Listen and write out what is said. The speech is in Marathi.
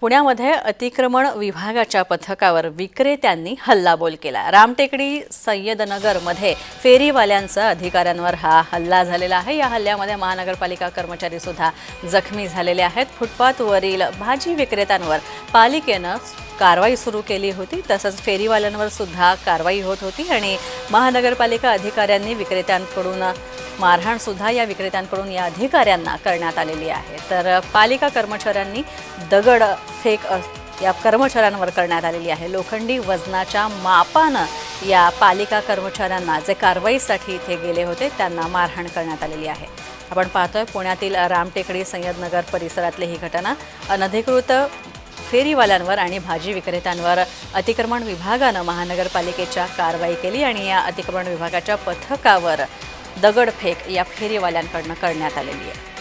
पुण्यामध्ये अतिक्रमण विभागाच्या पथकावर विक्रेत्यांनी हल्लाबोल केला. रामटेकडी सय्यदनगरमध्ये फेरीवाल्यांचा अधिकाऱ्यांवर हा हल्ला झालेला आहे. या हल्ल्यामध्ये महानगरपालिका कर्मचारी सुद्धा जखमी झालेले आहेत. फुटपाथवरील भाजी विक्रेत्यांवर पालिकेनं कारवाई सुरू केली होती. तसंच फेरीवाल्यांवर सुद्धा कारवाई होत होती आणि महानगरपालिका अधिकाऱ्यांनी विक्रेत्यांकडून मारहाण सुद्धा या विक्रेत्यांकडून या अधिकाऱ्यांना करण्यात आलेली आहे. तर पालिका कर्मचाऱ्यांनी दगड फेक या कर्मचाऱ्यांवर करण्यात आलेली आहे. लोखंडी वजनाच्या मापानं या पालिका कर्मचाऱ्यांना जे कारवाईसाठी इथे गेले होते त्यांना मारहाण करण्यात आलेली आहे. आपण पाहतोय पुण्यातील रामटेकडी सय्यदनगर परिसरातली ही घटना. अनधिकृत फेरीवाल्यांवर आणि भाजी विक्रेत्यांवर अतिक्रमण विभागानं महानगरपालिकेच्या कारवाई केली आणि या अतिक्रमण विभागाच्या पथकावर दगडफेक या फेरीवाल्यांकडनं करण्यात आलेली आहे.